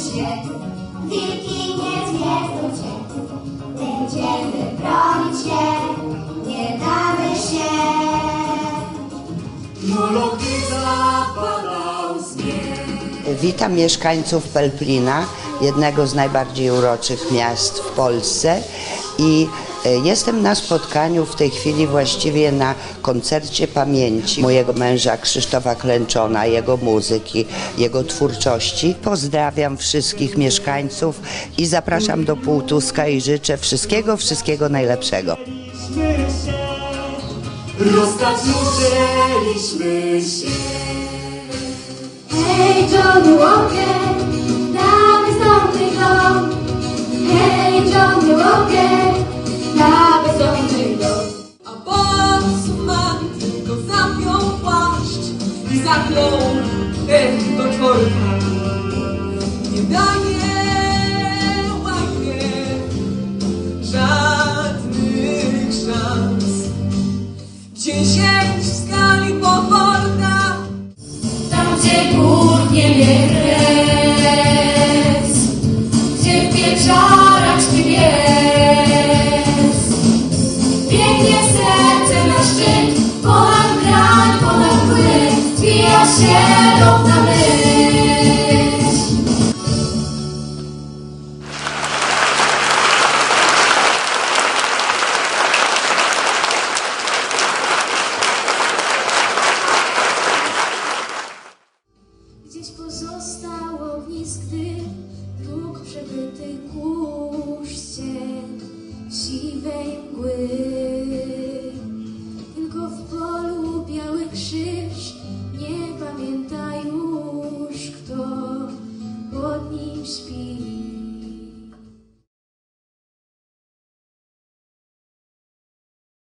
się, wilki nie zjedzą cię. Będziemy bronić się, nie damy się. Gdy zapadał śnieg. Witam mieszkańców Pelplina, jednego z najbardziej uroczych miast w Polsce i jestem na spotkaniu w tej chwili właściwie na koncercie pamięci mojego męża Krzysztofa Klęczona, jego muzyki, jego twórczości. Pozdrawiam wszystkich mieszkańców i zapraszam do Półtuska i życzę wszystkiego, wszystkiego najlepszego. Śmiej się. Hej, Johnny ech do. Nie daje łajnie żadnych szans. Dziesięć w skali pochorna Tam, gdzie górnie mnie kres, gdzie śpi pies. Biegnie serce na szczyt, ponad grań, ponad płyn, zbija się Gdzieś pozostał ognisk, gdy Bóg przebyty kuszcie siwej mgły. Tylko w polu biały krzyż nie pamięta już kto pod nim śpi.